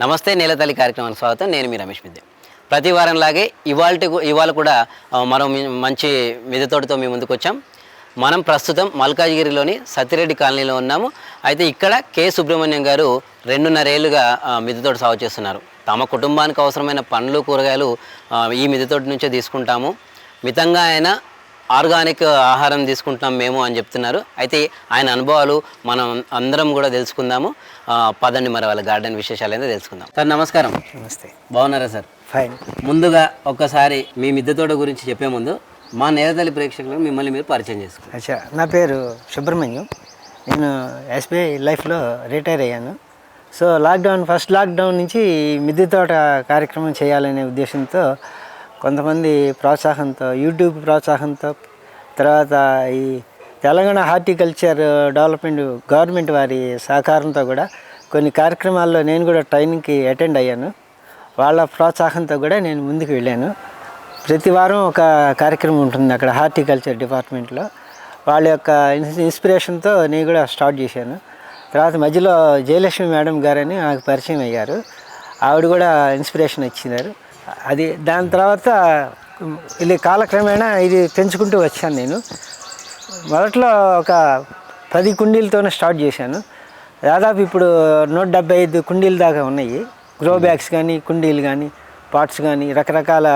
నమస్తే నేలతల్లి కార్యక్రమానికి స్వాగతం. నేను మీ రమేష్ మిద్దె. ప్రతి వారంలాగే ఇవాళ ఇవాళ కూడా మనం మరో మంచి మిద్దెతోటతో మీ ముందుకు వచ్చాం. మనం ప్రస్తుతం మల్కాజ్గిరిలోని సత్యరెడ్డి కాలనీలో ఉన్నాము. అయితే ఇక్కడ కె. సుబ్రహ్మణ్యం గారు రెండున్నరేళ్ళుగా ఆ, మిద్దెతోట సాగు చేస్తున్నారు. తమ కుటుంబానికి అవసరమైన పండ్లు కూరగాయలు ఈ మిద్దెతోట నుంచే తీసుకుంటాము. మితంగా ఆయన ఆర్గానిక్ ఆహారం తీసుకుంటున్నాం మేము అని చెప్తున్నారు. అయితే ఆయన అనుభవాలు మనం అందరం కూడా తెలుసుకుందాము. పదండి మరి వాళ్ళ గార్డెన్ విశేషాలు ఏందో తెలుసుకుందాం. సార్ నమస్కారం. నమస్తే. బాగున్నారా సార్? ఫైన్ ముందుగా ఒక్కసారి మీ మిద్దె తోట గురించి చెప్పే ముందు మా నేలతల్లి ప్రేక్షకులకు మిమ్మల్ని మీరు పరిచయం చేసుకోండి. అచ్చా నా పేరు సుబ్రహ్మణ్యం. నేను ఎస్బీఐ లైఫ్లో రిటైర్ అయ్యాను. సో లాక్డౌన్ ఫస్ట్ లాక్డౌన్ నుంచి మిద్దె తోట కార్యక్రమం చేయాలనే ఉద్దేశంతో కొంతమంది ప్రోత్సాహంతో యూట్యూబ్ ప్రోత్సాహంతో తర్వాత ఈ తెలంగాణ హార్టికల్చర్ డెవలప్మెంట్ గవర్నమెంట్ వారి సహకారంతో కూడా కొన్ని కార్యక్రమాల్లో నేను కూడా ట్రైనింగ్కి అటెండ్ అయ్యాను. వాళ్ళ ప్రోత్సాహంతో కూడా నేను ముందుకు వెళ్ళాను. ప్రతి వారం ఒక కార్యక్రమం ఉంటుంది అక్కడ హార్టికల్చర్ డిపార్ట్మెంట్లో. వాళ్ళ యొక్క ఇన్స్- ఇన్స్పిరేషన్తో నేను కూడా స్టార్ట్ చేశాను. తర్వాత మధ్యలో జయలక్ష్మి మేడం గారని నాకు పరిచయం అయ్యారు. ఆవిడ కూడా ఇన్స్పిరేషన్ ఇచ్చినారు. అది దాని తర్వాత ఇది కాలక్రమేణా ఇది పెంచుకుంటూ వచ్చాను నేను. మొదట్లో ఒక పది కుండీలతోనే స్టార్ట్ చేశాను. దాదాపు ఇప్పుడు నూట డెబ్బై ఐదు కుండీల దాకా ఉన్నాయి. గ్రో బ్యాగ్స్ కానీ కుండీలు కానీ పాట్స్ కానీ రకరకాల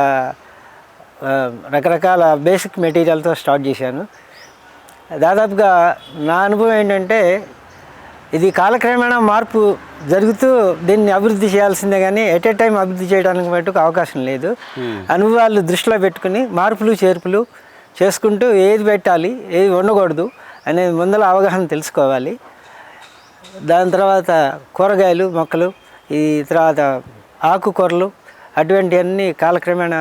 రకరకాల బేసిక్ మెటీరియల్తో స్టార్ట్ చేశాను. దాదాపుగా నా అనుభవం ఏంటంటే ఇది కాలక్రమేణా మార్పు జరుగుతూ దీన్ని అభివృద్ధి చేయాల్సిందే కానీ ఎట్ ఏ టైం అభివృద్ధి చేయడానికి మటుకు అవకాశం లేదు. అనుభవాలు దృష్టిలో పెట్టుకుని మార్పులు చేర్పులు చేసుకుంటూ ఏది పెట్టాలి ఏది ఉండకూడదు అనేది ముందల అవగాహన తెలుసుకోవాలి. దాని తర్వాత కూరగాయలు మొక్కలు ఈ తర్వాత ఆకుకూరలు అటువంటివన్నీ కాలక్రమేణా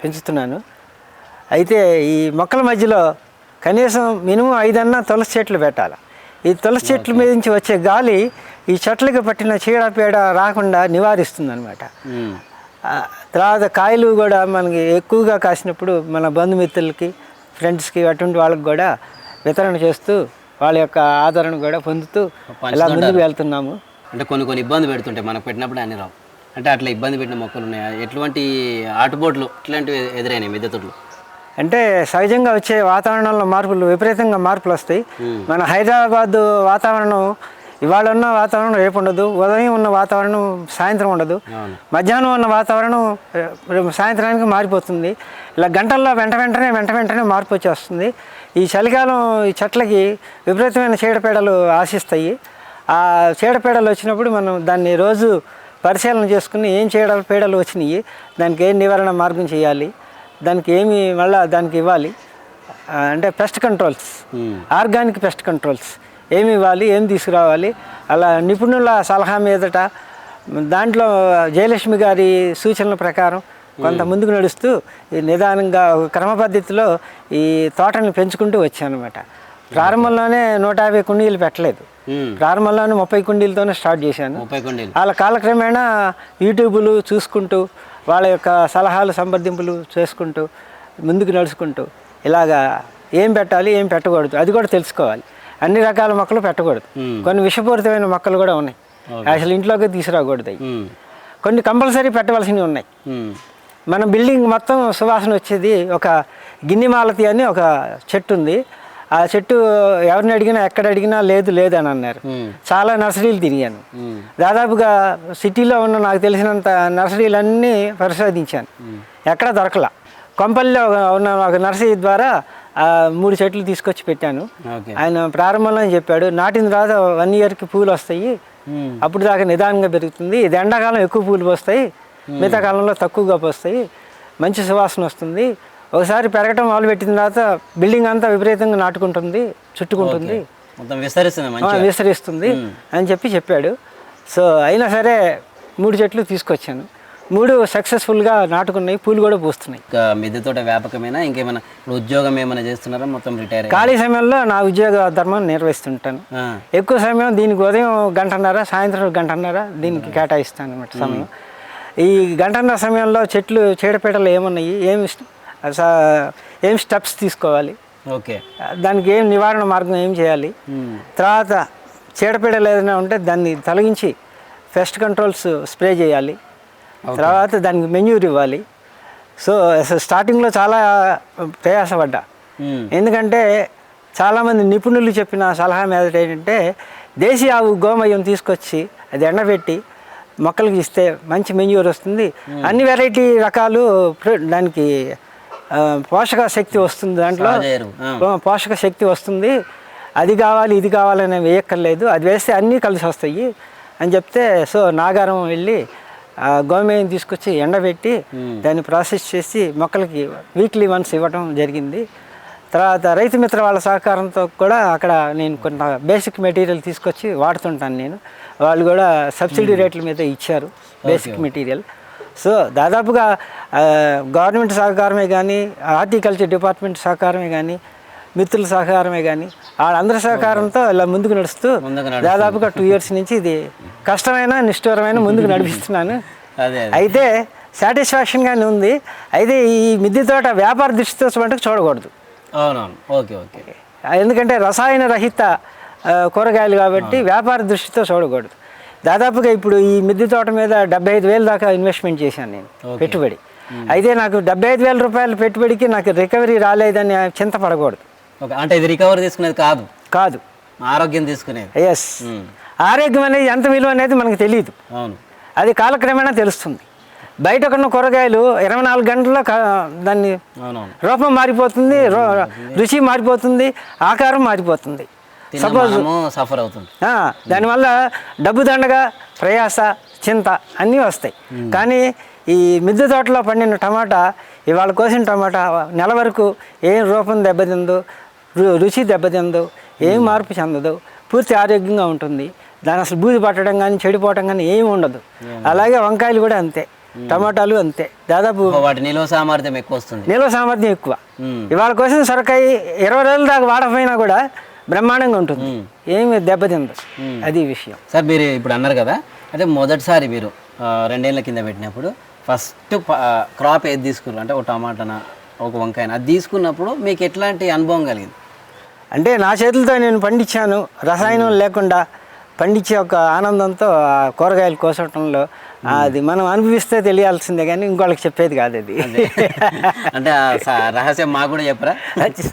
పెంచుతున్నాను. అయితే ఈ మొక్కల మధ్యలో కనీసం మినిమం ఐదన్నా తులసి చెట్లు పెట్టాలి. ఈ తులసి చెట్ల మీద నుంచి వచ్చే గాలి ఈ చెట్లకి పట్టిన చీడపీడ రాకుండా నివారిస్తుంది అనమాట. తర్వాత కాయలు కూడా మనకి ఎక్కువగా కాసినప్పుడు మన బంధుమిత్రులకి ఫ్రెండ్స్కి అటువంటి వాళ్ళకి కూడా వితరణ చేస్తూ వాళ్ళ యొక్క ఆదరణ కూడా పొందుతూ ఇలా ముందుకు వెళ్తున్నాము. అంటే కొన్ని కొన్ని ఇబ్బంది పెడుతుంటాయి మనకు పెట్టినప్పుడు అన్ని రావు. అంటే అట్లా ఇబ్బంది పెట్టిన మొక్కలు ఉన్నాయా? ఎటువంటి ఆటుపోట్లు ఇట్లాంటివి ఎదురైనాయి మిద్దె తోటలు? అంటే సహజంగా వచ్చే వాతావరణంలో మార్పులు విపరీతంగా మార్పులు వస్తాయి. మన హైదరాబాద్ వాతావరణం ఇవాళ ఉన్న వాతావరణం రేపు ఉండదు ఉదయం ఉన్న వాతావరణం సాయంత్రం ఉండదు మధ్యాహ్నం ఉన్న వాతావరణం సాయంత్రానికి మారిపోతుంది. ఇలా గంటల్లో వెంట వెంటనే వెంట వెంటనే మార్పు వచ్చేస్తుంది ఈ చలికాలం ఈ చెట్లకి విపరీతమైన చీడపీడలు ఆశిస్తాయి. ఆ చీడపీడలు వచ్చినప్పుడు మనం దాన్ని రోజు పరిశీలన చేసుకుని ఏం చీడ పీడలు వచ్చినాయి దానికి ఏం నివారణ మార్గం చేయాలి దానికి ఏమి మళ్ళా దానికి ఇవ్వాలి. అంటే pest controls. Organic pest controls. ఏమి ఇవ్వాలి ఏం తీసుకురావాలి? అలా నిపుణుల సలహా మీదట దాంట్లో జయలక్ష్మి గారి సూచనల ప్రకారం కొంత ముందుకు నడుస్తూ నిదానంగా ఒక క్రమ పద్ధతిలో ఈ తోటని పెంచుకుంటూ వచ్చానమాట ప్రారంభంలోనే నూట యాభై కుండీలు పెట్టలేదు. ప్రారంభంలోనే ముప్పై కుండీలతోనే స్టార్ట్ చేశాను. వాళ్ళ కాలక్రమేణా యూట్యూబులు చూసుకుంటూ వాళ్ళ యొక్క సలహాలు సంప్రదింపులు చేసుకుంటూ ముందుకు నడుచుకుంటూ ఇలాగా ఏం పెట్టాలి ఏం పెట్టకూడదు అది కూడా తెలుసుకోవాలి. అన్ని రకాల మొక్కలు పెట్టకూడదు. కొన్ని విషపూరితమైన మొక్కలు కూడా ఉన్నాయి. అసలు ఇంట్లోకి తీసుకురాకూడదు. కొన్ని కంపల్సరీ పెట్టవలసినవి ఉన్నాయి. మన బిల్డింగ్ మొత్తం సువాసన వచ్చేది ఒక గిన్నెమాలతి అని ఒక చెట్టు ఉంది. ఆ చెట్టు ఎవరిని అడిగినా ఎక్కడ అడిగినా లేదు లేదు అని అన్నారు. చాలా నర్సరీలు తిరిగాను. దాదాపుగా సిటీలో ఉన్న నాకు తెలిసినంత నర్సరీలన్నీ పరిశోధించాను. ఎక్కడ దొరకలా. కొంపల్లిలో ఉన్న ఒక నర్సరీ ద్వారా మూడు చెట్లు తీసుకొచ్చి పెట్టాను. ఆయన ప్రారంభంలో చెప్పాడు నాటిన తర్వాత వన్ ఇయర్కి పూలు వస్తాయి. అప్పుడు దాకా నిదానంగా పెరుగుతుంది. ఇది ఎండాకాలం ఎక్కువ పూలు పోస్తాయి. మిగతా కాలంలో తక్కువగా పోస్తాయి. మంచి సువాసన వస్తుంది. ఒకసారి పెరగటం మొదలుపెట్టిన తర్వాత బిల్డింగ్ అంతా విపరీతంగా నాటుకుంటుంది చుట్టుకుంటుంది. విస్తరిస్తుంది అని చెప్పి చెప్పాడు. సో అయినా సరే మూడు చెట్లు తీసుకొచ్చాను. మూడు సక్సెస్ఫుల్గా నాటుకున్నాయి పూలు కూడా పూస్తున్నాయి. ఇంకా మిద్దె తోట వ్యాపకమేనా? ఇంకేమైనా ఉద్యోగం ఏమైనా చేస్తున్నారా? మొత్తం రిటైర్ ఖాళీ సమయంలో నా ఉద్యోగ ధర్మం నిర్వహిస్తుంటాను ఎక్కువ సమయం దీనికి ఉదయం గంటన్నర సాయంత్రం గంటన్నర దీనికి కేటాయిస్తాను అనమాట సమయం. ఈ గంటన్నర సమయంలో చెట్లు చీడపీడలు ఏమున్నాయి? ఏమి ఏం స్టెప్స్ తీసుకోవాలి? ఓకే. దానికి ఏం నివారణ మార్గం ఏం చేయాలి? తర్వాత చీడపీడలు ఏదైనా ఉంటే దాన్ని తొలగించి పెస్ట్ కంట్రోల్స్ స్ప్రే చేయాలి. తర్వాత దానికి మెన్యూర్ ఇవ్వాలి. సో అసలు స్టార్టింగ్లో చాలా ప్రయాసపడ్డా. మ్మ్. ఎందుకంటే చాలామంది నిపుణులు చెప్పిన సలహా మీద ఏంటంటే దేశీ ఆవు గోమయం తీసుకొచ్చి అది ఎండబెట్టి మొక్కలకి ఇస్తే మంచి మెన్యూర్ వస్తుంది. అన్ని వెరైటీ రకాలు దానికి పోషక శక్తి వస్తుంది దాంట్లో. పోషక శక్తి వస్తుంది. అది కావాలి ఇది కావాలని వేయక్కర్లేదు అది వేస్తే అన్నీ కలిసి వస్తాయి అని చెప్తే సో నాగారం వెళ్ళి గోమయం తీసుకొచ్చి ఎండబెట్టి దాన్ని ప్రాసెస్ చేసి మొక్కలకి వీక్లీ వన్స్ ఇవ్వడం జరిగింది. తర్వాత రైతు మిత్ర వాళ్ళ సహకారంతో కూడా అక్కడ నేను కొంత బేసిక్ మెటీరియల్ తీసుకొచ్చి వాడుతుంటాను నేను. వాళ్ళు కూడా సబ్సిడీ రేట్ల మీద ఇచ్చారు బేసిక్ మెటీరియల్. సో దాదాపుగా గవర్నమెంట్ సహకారమే కానీ హార్టికల్చర్ డిపార్ట్మెంట్ సహకారమే కానీ మిత్రుల సహకారమే కానీ వాళ్ళందరి సహకారంతో ఇలా ముందుకు నడుస్తూ. దాదాపుగా టూ ఇయర్స్ నుంచి ఇది కష్టమైన నిష్ఠూరమైన ముందుకు నడిపిస్తున్నాను. అయితే సాటిస్ఫాక్షన్గానే ఉంది. అయితే ఈ మిద్దె తోట వ్యాపార దృష్టితో మటుకు చూడకూడదు. అవునవును. Okay okay. ఎందుకంటే రసాయన రహిత కూరగాయలు కాబట్టి వ్యాపార దృష్టితో చూడకూడదు. దాదాపుగా ఇప్పుడు ఈ మిద్దె తోట మీద డెబ్బై ఐదు వేలు దాకా ఇన్వెస్ట్మెంట్ చేశాను నేను. పెట్టుబడి. అయితే నాకు డెబ్బై ఐదు వేల రూపాయల పెట్టుబడికి నాకు రికవరీ రాలేదని చింతపడకూడదు అంటే ఇది రికవర్ తీసుకునేది కాదు. కాదు. ఆరోగ్యం తీసుకునేది. Yes hmm. ఆరోగ్యం అనేది ఎంత విలువ అనేది మనకు తెలియదు అవును. అది కాలక్రమేణా తెలుస్తుంది. బయట కొన్న కూరగాయలు ఇరవై నాలుగు గంటల్లో దాన్ని రూపం మారిపోతుంది రుచి మారిపోతుంది ఆకారం మారిపోతుంది. మనము సఫర్ అవుతుంది. దానివల్ల డబ్బు దండగా ప్రయాస చింత అన్నీ వస్తాయి. కానీ ఈ మిద్దె తోటలో పండిన టమాటా ఇవాళ కోసిన టమాటా నెల వరకు ఏం రూపం దెబ్బతిందు రుచి దెబ్బతిందు ఏం మార్పు చెందదు పూర్తి ఆరోగ్యంగా ఉంటుంది. దాని అసలు బూజు పట్టడం కానీ చెడిపోవటం కానీ ఏమి ఉండదు. అలాగే వంకాయలు కూడా అంతే. టమాటాలు అంతే. దాదాపు వాటి నిల్వ సామర్థ్యం ఎక్కువ వస్తుంది. నిల్వ సామర్థ్యం ఎక్కువ. ఇవాళ కోసిన సొరకాయ ఇరవై రోజుల దాకా వాడకపోయినా కూడా బ్రహ్మాండంగా ఉంటుంది. ఏమి దెబ్బతిందు. అది విషయం. సార్ మీరు ఇప్పుడు అన్నారు కదా అయితే మొదటిసారి మీరు రెండేళ్ళ కింద పెట్టినప్పుడు ఫస్ట్ క్రాప్ ఏది తీసుకున్నారు? అంటే ఒక టమాటానా ఒక వంకాయన? అది తీసుకున్నప్పుడు మీకు ఎట్లాంటి అనుభవం కలిగింది? అంటే నా చేతులతో నేను పండించాను. రసాయనం లేకుండా పండించే ఒక ఆనందంతో ఆ కూరగాయలు కోసటంలో అది మనం అనుభవిస్తే తెలియాల్సిందే కానీ ఇంకోళ్ళకి చెప్పేది కాదు అది. అంటే రహస్యం మాకు కూడా చెప్పరా?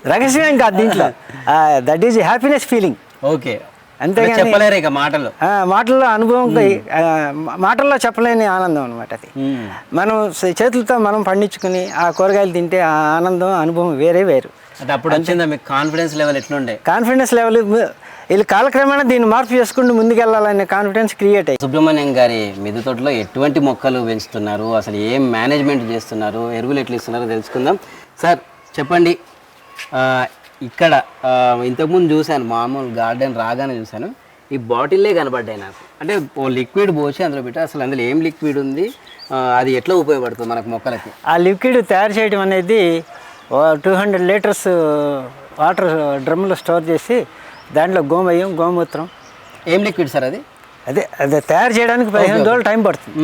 రహస్యం కాదు దీంట్లో. That is happiness feeling okay. అంతేగాని- అంటే చెప్పలేరు ఇక మాటలు. మాటల్లో అనుభవం మాటల్లో చెప్పలేని ఆనందం అనమాట అది. మనం చేతులతో మనం పండించుకుని ఆ కూరగాయలు తింటే ఆ ఆనందం అనుభవం వేరే వేరు. అంటే అప్పుడు వచ్చిందా? మీకు కాన్ఫిడెన్స్ లెవెల్ ఎట్లుండే? కాన్ఫిడెన్స్ లెవెల్ వీళ్ళు కాలక్రమేణా దీన్ని మార్పు చేసుకుంటూ ముందుకెళ్ళాలనే కాన్ఫిడెన్స్ క్రియేట్ అయ్యి సుబ్రహ్మణ్యం గారి మిద్దె తోటలో ఎటువంటి మొక్కలు పెంచుతున్నారు? అసలు ఏం మేనేజ్మెంట్ చేస్తున్నారు? ఎరువులు ఎట్లా ఇస్తున్నారో తెలుసుకుందాం. సార్ చెప్పండి. ఇక్కడ ఇంతకుముందు చూశాను మామూలు గార్డెన్ రాగానే చూశాను. ఈ బాటిల్లే కనబడ్డాయి నాకు. అంటే ఓ లిక్విడ్ పోసి అందులో పెట్టి. అసలు అందులో ఏం లిక్విడ్ ఉంది? అది ఎట్లా ఉపయోగపడుతుంది మనకు మొక్కలకి? ఆ లిక్విడ్ తయారు చేయడం అనేది టూ హండ్రెడ్ లీటర్స్ వాటర్ డ్రమ్లో స్టోర్ చేసి దాంట్లో గోమయం గోమూత్రం. ఏం లిక్విడ్ సార్ అది? అదే అదే తయారు చేయడానికి పదిహేను రోజులు టైం పడుతుంది.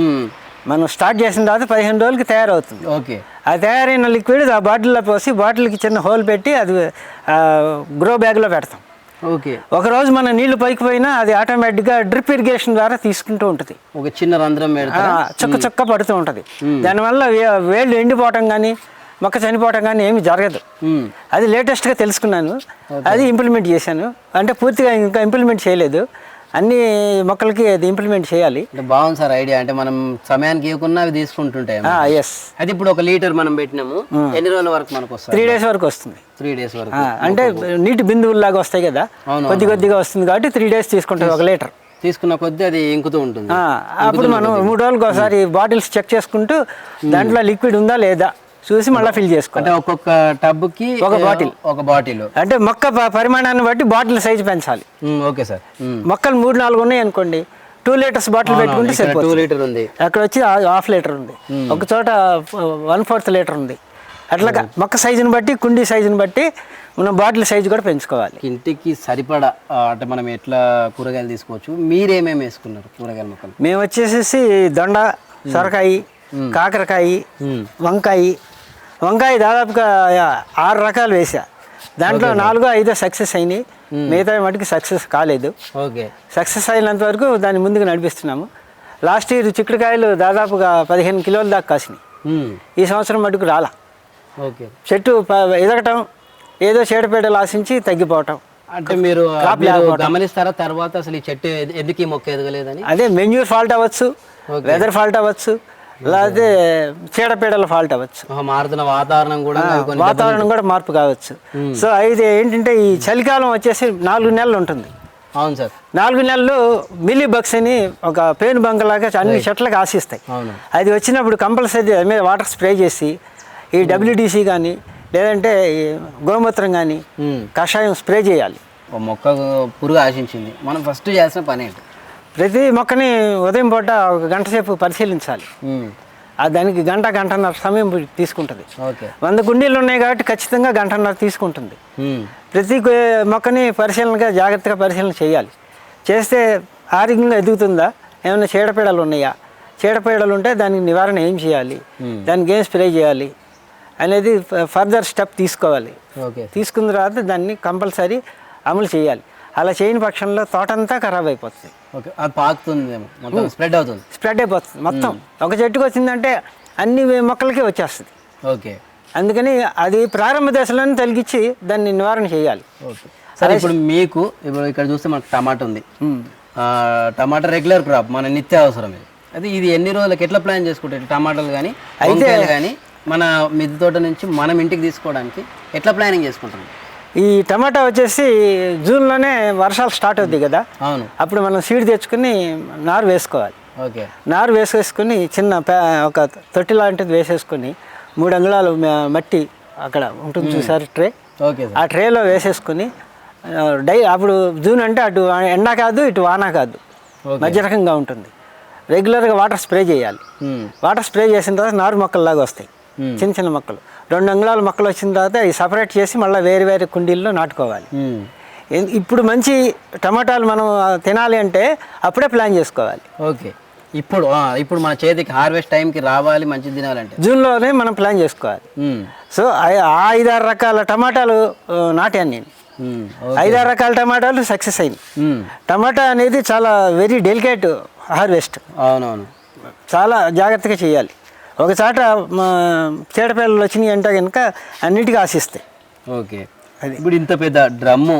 మనం స్టార్ట్ చేసిన తర్వాత పదిహేను రోజులకి తయారవుతుంది. ఓకే. ఆ తయారైన లిక్విడ్ ఆ బాటిల్లో పోసి బాటిల్కి చిన్న హోల్ పెట్టి అది గ్రో బ్యాగ్లో పెడతాం. ఓకే. ఒకరోజు మన నీళ్ళు పైకి పోయినా అది ఆటోమేటిక్గా డ్రిప్ ఇరిగేషన్ ద్వారా తీసుకుంటూ ఉంటుంది. ఒక చిన్న రంధ్రం చుక్క చుక్క పడుతూ ఉంటుంది. దానివల్ల వేళ్ళు ఎండిపోవటం కానీ మొక్క చనిపోవటం కానీ ఏమి జరగదు. అది లేటెస్ట్గా తెలుసుకున్నాను. అది ఇంప్లిమెంట్ చేశాను. అంటే పూర్తిగా ఇంకా ఇంప్లిమెంట్ చేయలేదు. అన్ని మొక్కలకి అది ఇంప్లిమెంట్ చేయాలి. బాగుంది సార్ ఐడియా. అంటే మనం సమయానికి ఇవ్వకుండా అవి తీసుకుంటుంటాయి ఎస్ అయితే ఇప్పుడు ఒక లీటర్ మనం పెట్టినాము. ఎన్ని రోజుల వరకు మనకు వస్తుంది? త్రీ డేస్ వరకు వస్తుంది. త్రీ డేస్ వరకు. అంటే నీటి బిందువుల్లాగా వస్తాయి కదా. కొద్ది కొద్దిగా వస్తుంది కాబట్టి త్రీ డేస్ తీసుకుంటుంది ఒక లీటర్. తీసుకున్న కొద్దీ అది ఇంకుతూ ఉంటుంది. అప్పుడు మనం మూడు రోజులకు ఒకసారి బాటిల్స్ చెక్ చేసుకుంటూ దాంట్లో లిక్విడ్ ఉందా లేదా చూసి మళ్ళీ ఫిల్ చేసుకోవాలి. అంటే ఒక్కొక్క టబ్కి ఒక బాటిల్. ఒక బాటిల్. అంటే మొక్క పరిమాణాన్ని బట్టి బాటిల్ సైజు పెంచాలి. Okay sir. మొక్కలు మూడు నాలుగు ఉన్నాయి అనుకోండి టూ లీటర్స్ బాటిల్ పెట్టుకుంటే టూ సరిపోతుంది. లీటర్ ఉంది. అక్కడ వచ్చి హాఫ్ లీటర్ ఉంది. ఒక చోట వన్ ఫోర్త్ లీటర్ ఉంది. అట్లాగా మొక్క సైజుని బట్టి కుండీ సైజుని బట్టి మనం బాటిల్ సైజు కూడా పెంచుకోవాలి. ఇంటికి సరిపడా అంటే మనం ఎట్లా కూరగాయలు తీసుకోవచ్చు? మీరేమేమి వేసుకున్నారు కూరగాయల మొక్కలు? మేము వచ్చేసేసి దొండ సొరకాయ కాకరకాయ వంకాయ వంకాయ దాదాపుగా ఆరు రకాలు వేసా దాంట్లో నాలుగో ఐదో సక్సెస్ అయినాయి. మిగతా మటుకు సక్సెస్ కాలేదు. ఓకే. సక్సెస్ అయినంత వరకు దాన్ని ముందుకు నడిపిస్తున్నాము. లాస్ట్ ఇయర్ చిక్కుడుకాయలు దాదాపుగా పదిహేను కిలోల దాకా కాసినాయి. ఈ సంవత్సరం మటుకు రాలా. ఓకే. చెట్టు ఎదగటం ఏదో చీడపీడలు ఆశించి తగ్గిపోవటం. అంటే మీరు. గమనిస్తారా తర్వాత అసలు ఈ చెట్టు ఎద- ఎందుకు ఈ మొక్క ఎదగలేదని? అదే మెన్యూర్ ఫాల్ట్ అవ్వచ్చు. వెదర్ ఫాల్ట్ అవ్వచ్చు లేకపోతే చీడపీడల ఫాల్ట్ అవ్వచ్చు. మారుతున్న వాతావరణం కూడా వాతావరణం కూడా మార్పు కావచ్చు. సో అయితే ఏంటంటే ఈ చలికాలం వచ్చేసి నాలుగు నెలలు ఉంటుంది. అవును సార్. నాలుగు నెలలు మిల్లీ బగ్స్ అని ఒక పేను బంకలాగా అన్ని చెట్లకు ఆశిస్తాయి. అది వచ్చినప్పుడు కంపల్సరీ మీద వాటర్ స్ప్రే చేసి ఈ డబ్ల్యూడిసి కానీ లేదంటే ఈ గోమూత్రం కానీ. కషాయం స్ప్రే చేయాలి. మొక్క పురుగు ఆశించింది. మనం ఫస్ట్ చేసిన పని ఏంటి? ప్రతి మొక్కని ఉదయం పూట ఒక గంట సేపు పరిశీలించాలి. దానికి గంట గంటన్నర సమయం తీసుకుంటుంది. వంద కుండీలు ఉన్నాయి కాబట్టి ఖచ్చితంగా గంటన్నర తీసుకుంటుంది. ప్రతి మొక్కని పరిశీలనగా జాగ్రత్తగా పరిశీలన చేయాలి. చేస్తే ఆరోగ్యంగా ఎదుగుతుందా? ఏమైనా చీడపీడలు ఉన్నాయా? చీడపీడలు ఉంటే దానికి నివారణ ఏం చేయాలి? దానికి ఏం స్ప్రే చేయాలి? అనేది ఫర్దర్ స్టెప్ తీసుకోవాలి. ఓకే. తీసుకున్న తర్వాత దాన్ని కంపల్సరీ అమలు చేయాలి. అలా చేయని పక్షంలో తోటంతా ఖరాబ్ అయిపోతుంది. ఓకే అది పాకుతుందేమో మొత్తం స్ప్రెడ్ అవుతుంది. స్ప్రెడ్ అయిపోతుంది మొత్తం. ఒక చెట్టుకు వచ్చిందంటే అన్ని మొక్కలకి వచ్చేస్తుంది. ఓకే. అందుకని అది ప్రారంభ దశలోనే తొలగించి దాన్ని నివారణ చేయాలి. ఓకే. సరే ఇప్పుడు మీకు ఇప్పుడు ఇక్కడ చూస్తే మనకు టమాటా ఉంది. టమాటా రెగ్యులర్ క్రాప్ మన నిత్య అవసరం ఇది. అది ఇది ఎన్ని రోజులకి ఎట్లా ప్లాన్ చేసుకుంటారు? టమాటాలు కానీ వంకాయలు కానీ మన మిద్దె తోట నుంచి మనం ఇంటికి తీసుకోవడానికి ఎట్లా ప్లానింగ్ చేసుకుంటాం ఈ టమాటా వచ్చేసి జూన్లోనే వర్షాలు స్టార్ట్ అవుతాయి కదా. అవును. అప్పుడు మనం సీడ్ తెచ్చుకుని నారు వేసుకోవాలి. ఓకే. నారు వేసేసుకుని చిన్న ఒక తొట్టి లాంటిది వేసేసుకొని మూడు అంగుళాలు మట్టి అక్కడ ఉంటుంది చూసారు ట్రే? ఓకే ఆ ట్రేలో వేసేసుకుని డై అప్పుడు జూన్ అంటే అటు ఎండ కాదు ఇటు వాన కాదు. మధ్య రకంగా ఉంటుంది. రెగ్యులర్గా వాటర్ స్ప్రే చేయాలి. వాటర్ స్ప్రే చేసిన తర్వాత నారు మొక్కల్లాగా వస్తాయి. చిన్న చిన్న మొక్కలు. రెండు అంగుళాల మొక్కలు వచ్చిన తర్వాత అవి సపరేట్ చేసి మళ్ళీ వేరు వేరే కుండీల్లో నాటుకోవాలి. ఇప్పుడు మంచి టమాటాలు మనం తినాలి అంటే అప్పుడే ప్లాన్ చేసుకోవాలి. ఓకే. ఇప్పుడు ఇప్పుడు మన చేతికి హార్వెస్ట్ టైంకి రావాలి మంచిది తినాలంటే జూన్లోనే మనం ప్లాన్ చేసుకోవాలి. సో ఐదారు రకాల టమాటాలు నాటాను నేను. ఐదారు రకాల టమాటాలు సక్సెస్ అయింది. టమాటా అనేది చాలా వెరీ డెలికేట్ హార్వెస్ట్. అవునవును. చాలా జాగ్రత్తగా చేయాలి. ఒక చాట మా చీడపిల్లలు వచ్చినాయి అంటే కనుక అన్నిటికీ ఆశిస్తాయి. ఓకే. ఇప్పుడు ఇంత పెద్ద డ్రమ్ము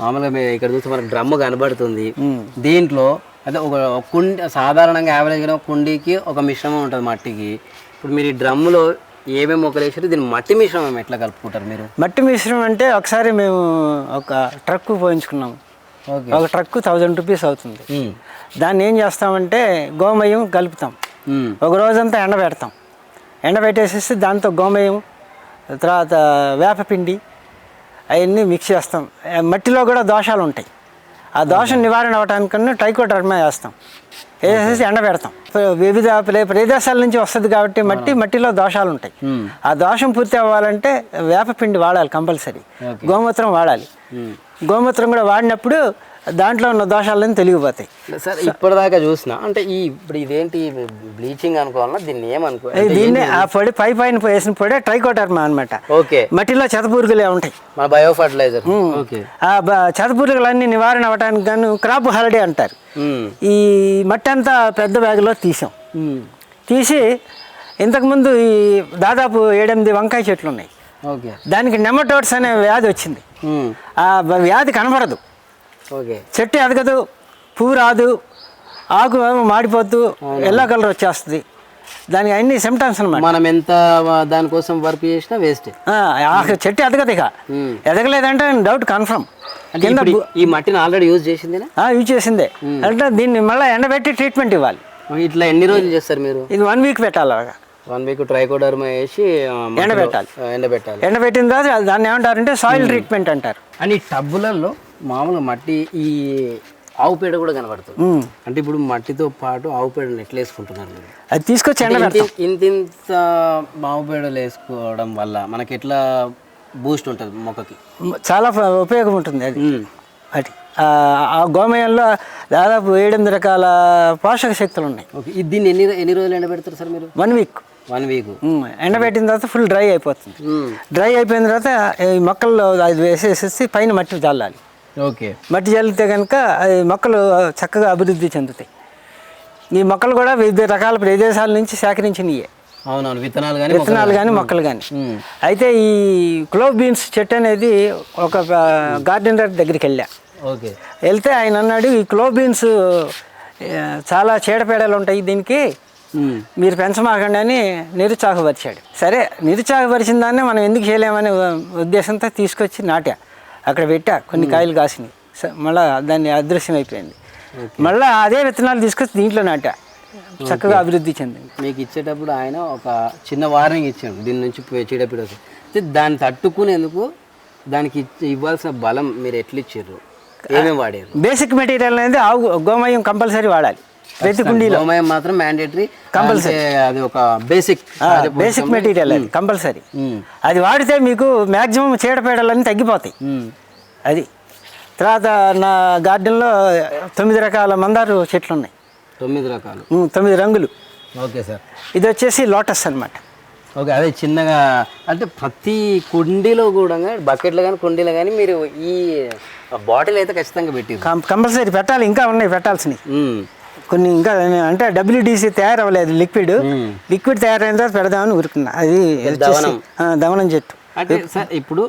మామూలుగా మీ ఇక్కడ చూస్తే మనకు డ్రమ్ము కనబడుతుంది. దీంట్లో అదే ఒక కుండి సాధారణంగా యావరేజ్గా కుండీకి ఒక మిశ్రమం ఉంటుంది మట్టికి. ఇప్పుడు మీరు ఈ డ్రమ్ములో ఏమేమి మొక్కలు వేసారు దీని మట్టి మిశ్రమం ఎట్లా కలుపుకుంటారు మీరు? మట్టి మిశ్రమం అంటే ఒకసారి మేము ఒక ట్రక్ పోయించుకున్నాం ఓకే. ఒక ట్రక్ థౌజండ్ రూపీస్ అవుతుంది. దాన్ని ఏం చేస్తామంటే గోమయం కలుపుతాం. ఒక రోజంతా ఎండబెడతాం ఎండబెట్టేసేసి దాంతో గోమయం తర్వాత వేపపిండి అవన్నీ మిక్స్ చేస్తాం. మట్టిలో కూడా దోషాలు ఉంటాయి. ఆ దోషం నివారణ అవ్వటానికన్నా ట్రైకోడర్మా వేస్తాం. వేసేసి ఎండబెడతాం వివిధ ప్రే- ప్రదేశాల నుంచి వస్తుంది కాబట్టి మట్టి మట్టిలో దోషాలు ఉంటాయి. ఆ దోషం పూర్తి అవ్వాలంటే వేపపిండి వాడాలి కంపల్సరీ. గోమూత్రం వాడాలి. గోమూత్రం కూడా వాడినప్పుడు దాంట్లో ఉన్న దోషాలన్నీ తెలిగిపోతాయి. సార్ ఇప్పటిదాకా చూసిన అంటే ఈ ఇప్పుడు ఇదేంటి బ్లీచింగ్ అనుకోవాలన్నా దీన్ని ఏమనుకో దీన్ని ఆ పొడి పై పైన వేసిన పొడి ట్రైకోటర్మా అనమాట ఓకే. మట్టిలో చెతపురుగులే ఉంటాయి. మన బయో ఫర్టిలైజర్ ఓకే. ఆ చెతపురుగులన్నీ నివారణ అవ్వడానికి గాను క్రాప్ హాలిడే అంటారు. ఈ మట్టి అంతా పెద్ద బ్యాగులో తీసాం. తీసి ఇంతకుముందు ఈ దాదాపు ఏడెనిమిది వంకాయ చెట్లు ఉన్నాయి ఓకే. దానికి నెమటోడ్స్ అనే వ్యాధి వచ్చింది. ఆ వ్యాధి కనబడదు. ఓకే. చెట్టు ఎదగదు పువ్వు రాదు ఆకు ఏమో మాడిపోతూ ఎల్లో కలర్ వచ్చేస్తుంది. దానికి అన్ని సిమ్టమ్స్ అనమాట మనం ఎంత దానికోసం వర్క్ చేసినా వేస్ట్ ఆకు చెట్టు ఎదగదు ఇక. ఎదగలేదంటే డౌట్ కన్ఫర్మ్ అంటే ఈ మట్టిని ఆల్రెడీ యూజ్ చేసిందేనా? యూజ్ చేసిందే. అంటే దీన్ని మళ్ళీ ఎండబెట్టి ట్రీట్మెంట్ ఇవ్వాలి. ఇట్లా ఎన్ని రోజులు చేస్తారు మీరు? ఇది వన్ వీక్ పెట్టాలి అలాగా. వన్ వీక్ ట్రైకోడర్మా వేసి ఎండబెట్టాలి. ఎండబెట్టాలి. ఎండబెట్టిన తర్వాత దాన్ని ఏమంటారంటే సాయిల్ ట్రీట్మెంట్ అంటారు. ఈ టబ్బులలో మామూలుగా మట్టి ఈ ఆవు పేడ కూడా కనబడుతుంది. అంటే ఇప్పుడు మట్టితో పాటు ఆవు పేడను ఎట్లా వేసుకుంటున్నారు మీరు? అది తీసుకొచ్చి ఇంత- ఇంత ఆవు పేడలు వేసుకోవడం వల్ల మనకి ఎట్లా బూస్ట్ ఉంటుంది మొక్కకి? చాలా ఉపయోగం ఉంటుంది అది. అది. ఆ గోమయంలో దాదాపు ఏడెనిమిది రకాల పోషక శక్తులు ఉన్నాయి. దీన్ని ఎన్ని ఎన్ని రోజులు ఎండబెడతారు సార్ మీరు? One week. One week. ఎండబెట్టిన తర్వాత ఫుల్ డ్రై అయిపోతుంది. డ్రై అయిపోయిన తర్వాత ఈ మొక్కల్లో అది వేసేసేసి పైన మట్టి చల్లాలి. ఓకే. మట్టి చల్లితే కనుక అది మొక్కలు చక్కగా అభివృద్ధి చెందుతాయి. ఈ మొక్కలు కూడా వివిధ రకాల ప్రదేశాల నుంచి సేకరించినవి అవునవును విత్తనాలు కానీ విత్తనాలు కానీ మొక్కలు కానీ. అయితే ఈ క్లోవ్ బీన్స్ చెట్టు అనేది ఒక గార్డెనర్ దగ్గరికి వెళ్ళా. ఓకే. వెళ్తే ఆయన అన్నాడు ఈ క్లోవ్ బీన్స్ చాలా చీడపీడలు ఉంటాయి దీనికి. మీరు పెంచమాకండి అని నిరుత్సాహపరిచాడు. సరే నిరుత్సాహపరిచిన దాన్నే మనం ఎందుకు చేయలేమనే ఉద్దేశంతో తీసుకొచ్చి నాటా. అక్కడ పెట్టా కొన్ని కాయలు కాసినాయి. మళ్ళా దాన్ని అదృశ్యం అయిపోయింది. మళ్ళీ అదే విత్తనాలు తీసుకొచ్చి దీంట్లో నాటా. చక్కగా అభివృద్ధి చెందింది. మీకు ఇచ్చేటప్పుడు ఆయన ఒక చిన్న వార్నింగ్ ఇచ్చాడు దీని నుంచి వస్తుంది. అయితే దాన్ని తట్టుకునేందుకు దానికి ఇవ్వాల్సిన బలం మీరు ఎట్లా ఇచ్చారు? ఏమేమి వాడారు? బేసిక్ మెటీరియల్ అనేది ఆవు గోమయం కంపల్సరీ వాడాలి. ప్రతి కుండీలో గోమయం మాత్రం మ్యాండేటరీ కంపల్సరీ అది ఒక బేసిక్ బేసిక్ మెటీరియల్ అది కంపల్సరీ అది వాడితే మీకు మ్యాక్సిమం చీడపీడలన్నీ తగ్గిపోతాయి. అది తర్వాత నా గార్డెన్లో తొమ్మిది రకాల మందారు చెట్లు ఉన్నాయి తొమ్మిది రకాలు. తొమ్మిది రంగులు. Okay sir. ఇది వచ్చేసి లోటస్ అన్నమాట. ఓకే అదే చిన్నగా అంటే ప్రతి కుండీలో కూడా బకెట్లో కానీ కుండీలో కానీ మీరు ఈ బాటిల్ అయితే ఖచ్చితంగా పెట్టిరు కం- కంపల్సరీ పెట్టాలి ఇంకా ఉన్నాయి పెట్టాల్సినవి. కొన్ని ఇంకా అంటే డబ్ల్యూడిసి తయారవ్వలేదు లిక్విడ్. లిక్విడ్ తయారైన తర్వాత పెడదామని ఊరుకున్నా. అది దవనం. చెట్టు. అంటే సార్ ఇప్పుడు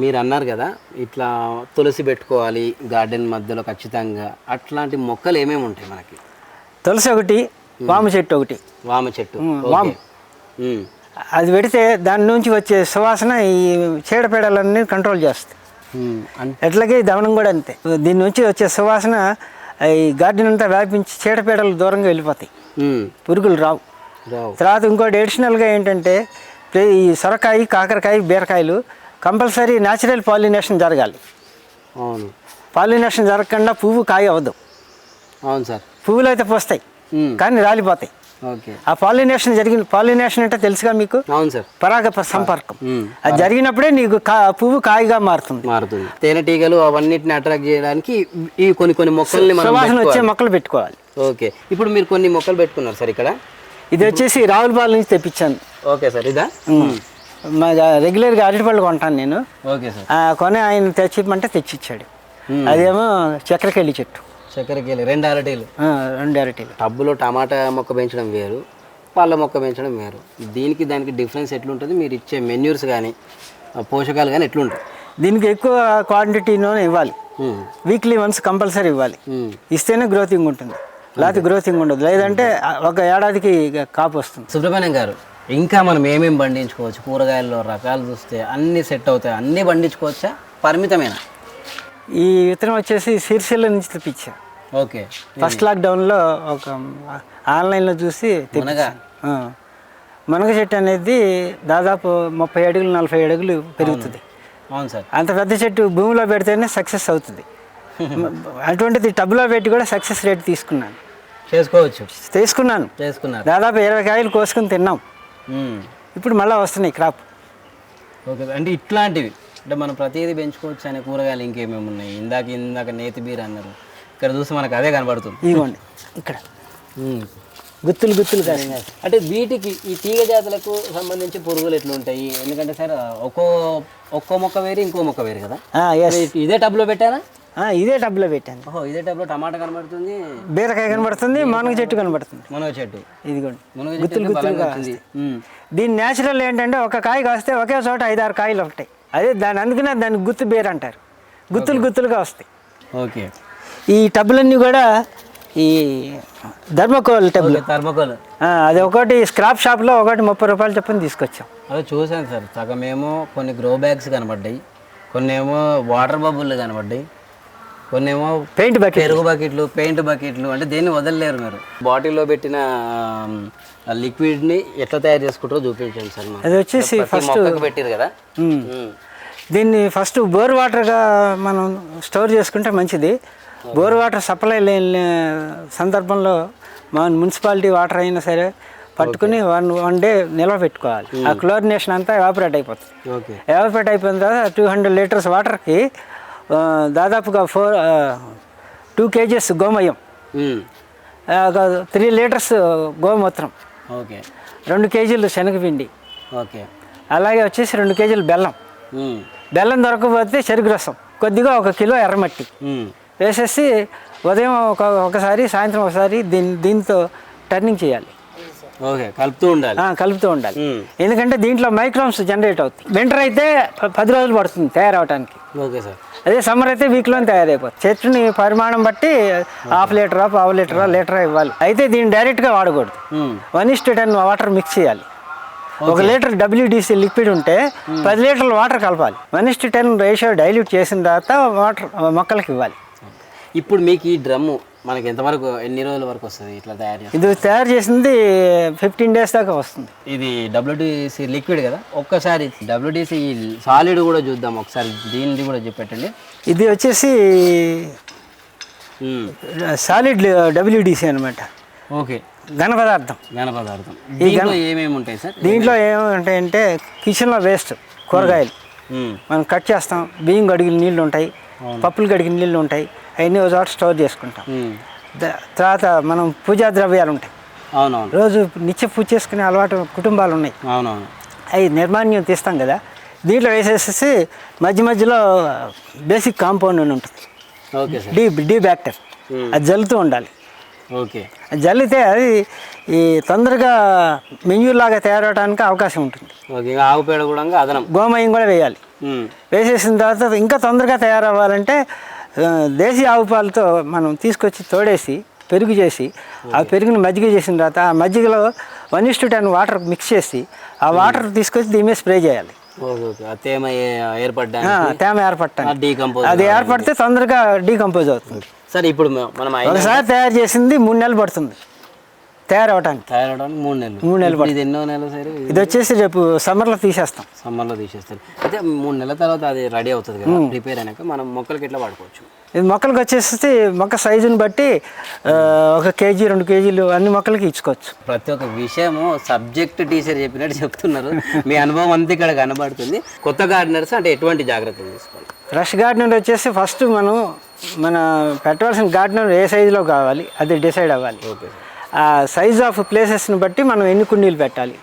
మీరు అన్నారు కదా ఇట్లా తులసి పెట్టుకోవాలి గార్డెన్ మధ్యలో ఖచ్చితంగా. అట్లాంటి మొక్కలు ఏమేమి ఉంటాయి మనకి? తులసి ఒకటి వాము చెట్టు ఒకటి. వామ చెట్టు. వామ. అది పెడితే దాని నుంచి వచ్చే సువాసన ఈ చీడపీడలన్నీ కంట్రోల్ చేస్తుంది. ఎట్లాగే ఈ దవనం కూడా అంతే. దీని నుంచి వచ్చే సువాసన ఈ గార్డెన్ అంతా వ్యాపించి చీడపీడలు దూరంగా వెళ్ళిపోతాయి. పురుగులు రావు. రావు. తర్వాత ఇంకోటి అడిషనల్గా ఏంటంటే ఈ సొరకాయ కాకరకాయ బీరకాయలు కంపల్సరీ న్యాచురల్ పాలినేషన్ జరగాలి. అవును. పాలినేషన్ జరగకుండా పువ్వు కాయ అవ్వదు. అవును సార్. పువ్వులు అయితే పోస్తాయి. కానీ రాలిపోతాయి. ఆ పాలినేషన్ జరిగిన పాలినేషన్ అంటే తెలుసుగా మీకు? అవును సార్. పరాగ సంపర్కం. అది జరిగినప్పుడే నీకు పువ్వు కాయగా మారుతుంది. మారుతుంది. తేనెటీగలు అవన్నిటిని అట్రాక్ట్ చేయడానికి ఈ కొన్ని కొన్ని మొక్కల్ని మనం సువాసన వచ్చే. మొక్కలు పెట్టుకోవాలి. ఓకే. ఇప్పుడు మీరు కొన్ని మొక్కలు పెట్టుకున్నారు సార్ ఇక్కడ. ఇది వచ్చేసి రావులపాల నుంచి తెప్పించాను. ఓకే సార్ ఇదా. మా రెగ్యులర్గా అరటిపళ్ళు కొంటాను నేను. Okay sir. కొని ఆయన తెచ్చిమంటే తెచ్చిచ్చాడు. అదేమో చక్కెరకెళ్ళి చెట్టు. చక్కెరకేళి రెండు అరటీలు. ఆ, రెండు అరటీలు. టబ్బులో టమాటా మొక్క పెంచడం వేరు పళ్ళ మొక్క పెంచడం వేరు. దీనికి దానికి డిఫరెన్స్ ఎట్లుంటుంది? మీరు ఇచ్చే మెన్యూర్స్ కానీ పోషకాలు కానీ ఎట్లుంటాయి? దీనికి ఎక్కువ క్వాంటిటీలోనే ఇవ్వాలి. వీక్లీ వన్స్ కంపల్సరీ ఇవ్వాలి. ఇస్తేనే గ్రోతింగ్ ఉంటుంది. లేకపోతే గ్రోతింగ్ ఉండదు. లేదంటే ఒక ఏడాదికి కాపు వస్తుంది. సుబ్రహ్మణ్యం గారు ఇంకా మనం ఏమేమి పండించుకోవచ్చు? కూరగాయల్లో రకాలు చూస్తే అన్నీ సెట్ అవుతాయి. అన్నీ పండించుకోవచ్చా? పరిమితమేనా? ఈ విత్తనం వచ్చేసి సిరిసిల్ల నుంచి తెప్పించా. ఓకే. ఫస్ట్ లాక్డౌన్లో ఒక ఆన్లైన్లో చూసి మునగా? చెట్టు అనేది దాదాపు ముప్పై అడుగులు నలభై అడుగులు పెరుగుతుంది. అవును. సార్. అంత పెద్ద చెట్టు భూమిలో పెడితేనే సక్సెస్ అవుతుంది. అటువంటిది టబ్లో పెట్టి కూడా సక్సెస్ రేట్ తీసుకున్నాను. చేసుకోవచ్చు. తీసుకున్నాను. చేసుకున్నారు. దాదాపు ఇరవై కాయలు కోసుకుని తిన్నాం. ఇప్పుడు మళ్ళీ వస్తున్నాయి క్రాప్. ఓకే. అంటే ఇట్లాంటివి. అంటే మనం ప్రతిదీ పెంచుకోవచ్చు అనే కూరగాయలు ఇంకేమేమి ఉన్నాయి? ఇందాక ఇందాక నేతి బీర అన్నారు. ఇక్కడ చూస్తే మనకు అదే కనబడుతుంది. ఇదిగోండి ఇక్కడ. గుత్తులు గుత్తులు కానీ అంటే వీటికి ఈ తీగ జాతులకు సంబంధించి పురుగులు ఎట్లుంటాయి? ఎందుకంటే సార్ ఒక్కో ఒక్కో మొక్క వేరు ఇంకో మొక్క వేరు కదా? ఇదే టబ్లో పెట్టారా? ఇదే టబ్లో పెట్టాను. ఓహో ఇదే టబ్లో టమాటా కనబడుతుంది. బీరకాయ కనబడుతుంది మానగ చెట్టు కనబడుతుంది. మునగ చెట్టు. ఇదిగోండి మునగ గుత్తులు ఉమ్. దీని న్యాచురల్ ఏంటంటే ఒక కాయ కాస్తే ఒకే చోట ఐదారు కాయలు ఒకటాయి అదే దాని అందుకనే దాన్ని గుత్తు బేర్ అంటారు. గుత్తులు గుత్తులుగా వస్తాయి. ఓకే. ఈ టబ్బులన్నీ కూడా ఈ ధర్మకోల్ టబ్బులు. థర్మకోల్ అది ఒకటి స్క్రాప్ షాప్లో ఒకటి ముప్పై రూపాయలు చెప్పని తీసుకొచ్చాం. అదే చూశాను సార్. సగం ఏమో కొన్ని గ్రో బ్యాగ్స్ కనబడ్డాయి. కొన్ని ఏమో వాటర్ బబుల్ కనబడ్డాయి. కొన్ని ఏమో పెయింట్ బకెట్ పెరుగు బకెట్లు పెయింట్ బకెట్లు అంటే దేన్ని వదలలేరు మీరు. బాటిల్లో పెట్టిన లిక్విడ్ని ఎట్లా తయారు చేసుకుంటారో చూపించండి సార్. అది వచ్చేసి ఫస్ట్ పెట్టారు కదా. దీన్ని ఫస్ట్ బోర్ వాటర్గా మనం స్టోర్ చేసుకుంటే మంచిది. బోర్ వాటర్ సప్లై లేని సందర్భంలో మన మున్సిపాలిటీ వాటర్ అయినా సరే పట్టుకుని వన్ వన్ డే నిల్వ పెట్టుకోవాలి. ఆ క్లోరినేషన్ అంతా ఎవాపరేట్ అయిపోతుంది. ఓకే ఎవాపరేట్ అయిపోయిన తర్వాత టూ హండ్రెడ్ లీటర్స్ వాటర్కి దాదాపుగా ఫోర్ టూ కేజెస్ గోమయం. త్రీ లీటర్స్ గోమూత్రం. ఓకే. రెండు కేజీలు శనగపిండి. ఓకే. అలాగే వచ్చేసి రెండు కేజీలు బెల్లం. బెల్లం దొరకకపోతే చెరుకు రసం. కొద్దిగా ఒక కిలో ఎర్రమట్టి. వేసేసి ఉదయం ఒక ఒకసారి సాయంత్రం ఒకసారి దీని దీంతో టర్నింగ్ చేయాలి. ఓకే కలుపుతూ ఉండాలి. కలుపుతూ ఉండాలి. ఎందుకంటే దీంట్లో మైక్రోమ్స్ జనరేట్ అవుతాయి. వింటర్ అయితే పది రోజులు పడుతుంది తయారవడానికి ఓకే సార్. అదే సమ్మర్ అయితే వీక్లోనే తయారైపోతుంది. చెట్టుని పరిమాణం బట్టి హాఫ్ లీటరా పావు లీటరా లీటరా ఇవ్వాలి. అయితే దీన్ని డైరెక్ట్గా వాడకూడదు. One is ten water mix చేయాలి. ఒక లీటర్ డబ్ల్యూడిసి లిక్విడ్ ఉంటే పది లీటర్ల వాటర్ కలపాలి. One is ten ratio dilute చేసిన తర్వాత వాటర్ మొక్కలకి ఇవ్వాలి. ఇప్పుడు మీకు ఈ డ్రమ్ము మనకి ఎంతవరకు ఎన్ని రోజుల వరకు వస్తుంది ఇట్లా తయారు చేస్తే? ఇది తయారు చేసింది ఫిఫ్టీన్ డేస్ దాకా వస్తుంది. ఇది డబ్ల్యూడిసి లిక్విడ్ కదా? ఒక్కసారి డబ్ల్యూడిసి సాలిడ్ కూడా చూద్దాం ఒకసారి దీనిది కూడా చెప్పండి ఇది వచ్చేసి సాలిడ్ డబ్ల్యూడిసి అనమాట ఓకే. ఘన పదార్థం. ఘన పదార్థం. దీంట్లో ఏమేమి ఉంటాయి సార్? దీంట్లో ఏముంటాయంటే కిచెన్లో వేస్ట్ కూరగాయలు. మనం కట్ చేస్తాం బియ్యం గడిగిన నీళ్ళు ఉంటాయి పప్పులు గడిగిన నీళ్ళు ఉంటాయి ఒక చోట స్టోర్ చేసుకుంటాం. తర్వాత మనం పూజా ద్రవ్యాలు ఉంటాయి. అవునవును. రోజు నిత్య పూజ చేసుకునే అలవాటు కుటుంబాలు ఉన్నాయి. అవునవును. అవి నిర్మాణ్యం తీస్తాం కదా దీంట్లో వేసేసేసి మధ్య మధ్యలో బేసిక్ కాంపౌండ్ అని ఉంటుంది. ఓకే డీ డీ బ్యాక్టర్. అది జల్లుతూ ఉండాలి. ఓకే. అది జల్లితే అది ఈ తొందరగా మెన్యూలాగా తయారవడానికి అవకాశం ఉంటుంది. ఓకే ఆవు పేడ కూడా అదనం. గోమయం కూడా వేయాలి. వేసేసిన తర్వాత ఇంకా తొందరగా తయారవ్వాలంటే ఆ, దేశీ ఆవు పాలతో మనం తీసుకొచ్చి తోడేసి పెరుగు చేసి ఆ పెరుగుని మజ్జిగ చేసిన తర్వాత ఆ మజ్జిగలో one is two ten water mix చేసి ఆ వాటర్ తీసుకొచ్చి దీని మీద స్ప్రే చేయాలి. తేమ ఏ- ఆ, ఏర్పడడానికి తేమ ఏర్పడటానికి. డీకంపోజ్ అది ఏర్పడితే తొందరగా డీకంపోజ్ అవుతుంది. సార్ ఇప్పుడు మనం ఒకసారి తయారు చేసింది మూడు నెలలు పడుతుంది. తయారవటానికి? తయారవడానికి మూడు నెలలు. మూడు నెలలు ఇది ఎన్నో నెలలు సరే. ఇది వచ్చేసి రేపు సమ్మర్లో తీసేస్తాం. సమ్మర్లో తీసేస్తారు. అయితే మూడు నెలల తర్వాత అది రెడీ అవుతుంది కదా ప్రిపేర్ అయినాక మనం మొక్కలకి ఎట్లా వాడుకోవచ్చు? ఇది మొక్కలకు వచ్చేసి మొక్క సైజుని బట్టి ఒక కేజీ రెండు కేజీలు అన్ని మొక్కలకి ఇచ్చుకోవచ్చు. ప్రతి ఒక్క విషయము సబ్జెక్ట్ టీచర్ చెప్పినట్టు చెప్తున్నారు. మీ అనుభవం అంతా ఇక్కడ కనబడుతుంది. కొత్త గార్డెనర్స్ అంటే ఎటువంటి జాగ్రత్తలు తీసుకోవాలి? రష్ గార్డెనర్ వచ్చేసి ఫస్ట్ మనం మన పెట్టవలసిన గార్డెనర్ ఏ సైజులో కావాలి అది డిసైడ్ అవ్వాలి. ఓకే సైజ్ ఆఫ్ ప్లేసెస్ని బట్టి మనం ఎన్ని కుండీలు పెట్టాలి.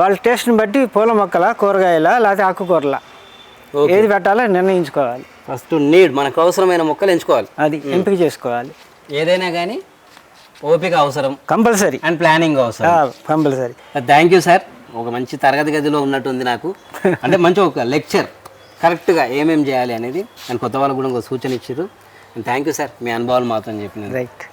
వాళ్ళ టేస్ట్ని బట్టి పూల మొక్కల కూరగాయల లేకపోతే ఆకుకూరల. ఏది పెట్టాలో నిర్ణయించుకోవాలి. ఫస్ట్ నీడ్ మనకు అవసరమైన మొక్కలు ఎంచుకోవాలి. అది ఎంపిక చేసుకోవాలి. ఏదైనా కానీ ఓపిక అవసరం. కంపల్సరీ. అండ్ ప్లానింగ్ అవసరం. కంపల్సరీ. థ్యాంక్ యూ సార్ ఒక మంచి తరగతి గదిలో ఉన్నట్టుంది నాకు. అంటే మంచి ఒక లెక్చర్ కరెక్ట్గా ఏమేం చేయాలి అనేది నేను కొత్త వాళ్ళకు కూడా ఒక సూచన ఇచ్చారు. థ్యాంక్ యూ సార్ మీ అనుభవాలు మాత్రం చెప్పినది రైట్